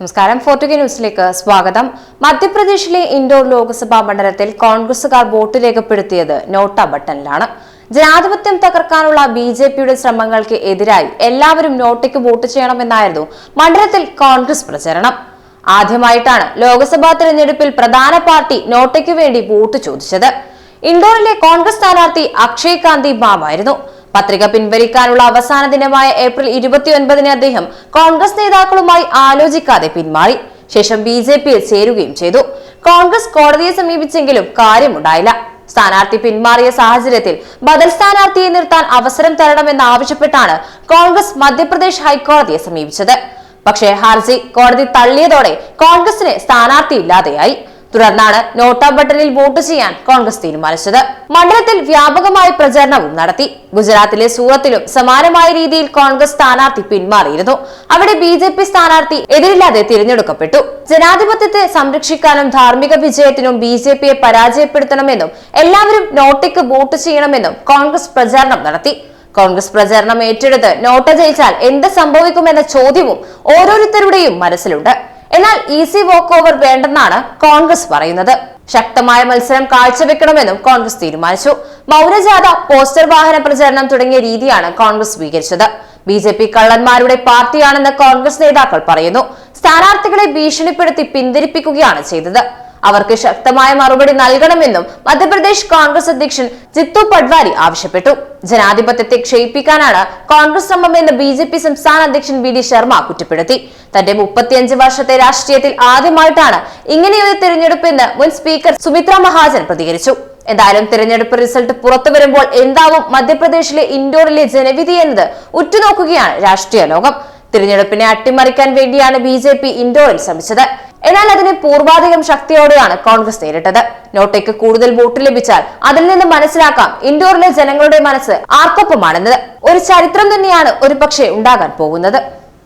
നമസ്കാരം. ഫോർട്ടുഗ ന്യൂസിലേക്ക് സ്വാഗതം. മധ്യപ്രദേശിലെ ഇൻഡോർ ലോക്സഭാ മണ്ഡലത്തിൽ കോൺഗ്രസുകാർ വോട്ട് രേഖപ്പെടുത്തിയത് നോട്ട ബട്ടണിലാണ്. ജനാധിപത്യം തകർക്കാനുള്ള ബി ജെ പിയുടെ ശ്രമങ്ങൾക്ക് എതിരായി എല്ലാവരും നോട്ടയ്ക്ക് വോട്ട് ചെയ്യണമെന്നായിരുന്നു മണ്ഡലത്തിൽ കോൺഗ്രസ് പ്രചരണം. ആദ്യമായിട്ടാണ് ലോക്സഭാ തെരഞ്ഞെടുപ്പിൽ പ്രധാന പാർട്ടി നോട്ടയ്ക്ക് വേണ്ടി വോട്ട് ചോദിച്ചത്. ഇൻഡോറിലെ കോൺഗ്രസ് സ്ഥാനാർത്ഥി അക്ഷയ് കാന്തി മാമായിരുന്നു പത്രിക പിൻവലിക്കാനുള്ള അവസാന ദിനമായ ഏപ്രിൽ ഇരുപത്തിയൊൻപതിന് അദ്ദേഹം കോൺഗ്രസ് നേതാക്കളുമായി ആലോചിക്കാതെ പിന്മാറി ശേഷം ബി ജെ പിയിൽ ചേരുകയും ചെയ്തു. കോൺഗ്രസ് കോടതിയെ സമീപിച്ചെങ്കിലും കാര്യമുണ്ടായില്ല. സ്ഥാനാർത്ഥി പിന്മാറിയ സാഹചര്യത്തിൽ ബദൽ സ്ഥാനാർത്ഥിയെ നിർത്താൻ അവസരം തരണമെന്നാവശ്യപ്പെട്ടാണ് കോൺഗ്രസ് മധ്യപ്രദേശ് ഹൈക്കോടതിയെ സമീപിച്ചത്. പക്ഷേ ഹർജി കോടതി തള്ളിയതോടെ കോൺഗ്രസിന് സ്ഥാനാർത്ഥി ഇല്ലാതെയായി തുടർന്നാണ് നോട്ട ബട്ടണിൽ വോട്ട് ചെയ്യാൻ കോൺഗ്രസ് തീരുമാനിച്ചത്. മണ്ഡലത്തിൽ വ്യാപകമായി പ്രചരണവും നടത്തി. ഗുജറാത്തിലെ സൂറത്തിലും സമാനമായ രീതിയിൽ കോൺഗ്രസ് സ്ഥാനാർത്ഥി പിന്മാറിയിരുന്നു. അവിടെ ബി ജെ പി സ്ഥാനാർത്ഥി എതിരില്ലാതെ തിരഞ്ഞെടുക്കപ്പെട്ടു. ജനാധിപത്യത്തെ സംരക്ഷിക്കാനും ധാർമ്മിക വിജയത്തിനും ബി ജെ പിയെ പരാജയപ്പെടുത്തണമെന്നും എല്ലാവരും നോട്ടയ്ക്ക് വോട്ട് ചെയ്യണമെന്നും കോൺഗ്രസ് പ്രചാരണം നടത്തി. കോൺഗ്രസ് പ്രചാരണം ഏറ്റെടുത്ത് നോട്ട ജയിച്ചാൽ എന്ത് സംഭവിക്കുമെന്ന ചോദ്യവും ഓരോരുത്തരുടെയും മനസ്സിലുണ്ട്. എന്നാൽ ഈസി വോക്ക് ഓവർ വേണ്ടെന്നാണ് കോൺഗ്രസ് പറയുന്നത്. ശക്തമായ മത്സരം കാഴ്ചവെക്കണമെന്നും കോൺഗ്രസ് തീരുമാനിച്ചു. മൗനജാഥ പോസ്റ്റർ വാഹന പ്രചരണം തുടങ്ങിയ രീതിയാണ് കോൺഗ്രസ് സ്വീകരിച്ചത്. ബി ജെ പി കള്ളന്മാരുടെ പാർട്ടിയാണെന്ന് കോൺഗ്രസ് നേതാക്കൾ പറയുന്നു. സ്ഥാനാർത്ഥികളെ ഭീഷണിപ്പെടുത്തി പിന്തിരിപ്പിക്കുകയാണ് ചെയ്തത്. അവർക്ക് ശക്തമായ മറുപടി നൽകണമെന്നും മധ്യപ്രദേശ് കോൺഗ്രസ് അധ്യക്ഷൻ ജിത്തു പട്വാരി ആവശ്യപ്പെട്ടു. ജനാധിപത്യത്തെ ക്ഷയിപ്പിക്കാനാണ് കോൺഗ്രസ് ശ്രമമെന്ന് ബി ജെ പി സംസ്ഥാന അധ്യക്ഷൻ വി ഡി ശർമ്മ കുറ്റപ്പെടുത്തി. തന്റെ മുപ്പത്തിയഞ്ച് വർഷത്തെ രാഷ്ട്രീയത്തിൽ ആദ്യമായിട്ടാണ് ഇങ്ങനെയൊരു തിരഞ്ഞെടുപ്പെന്ന് മുൻ സ്പീക്കർ സുമിത്ര മഹാജൻ പ്രതികരിച്ചു. എന്തായാലും തിരഞ്ഞെടുപ്പ് റിസൾട്ട് പുറത്തു വരുമ്പോൾ എന്താവും മധ്യപ്രദേശിലെ ഇൻഡോറിലെ ജനവിധി എന്നത് ഉറ്റുനോക്കുകയാണ് രാഷ്ട്രീയ ലോകം. തിരഞ്ഞെടുപ്പിനെ അട്ടിമറിക്കാൻ വേണ്ടിയാണ് ബി ഇൻഡോറിൽ ശ്രമിച്ചത്. എന്നാൽ അതിനെ പൂർവാധികം ശക്തിയോടെയാണ് കോൺഗ്രസ് നേരിട്ടത്. നോട്ടയ്ക്ക് കൂടുതൽ വോട്ട് ലഭിച്ചാൽ അതിൽ നിന്ന് മനസ്സിലാക്കാം ഇൻഡോറിലെ ജനങ്ങളുടെ മനസ്സ് ആർക്കൊപ്പമാണെന്നത്. ഒരു ചരിത്രം തന്നെയാണ് ഒരു പക്ഷേ ഉണ്ടാകാൻ പോകുന്നത്.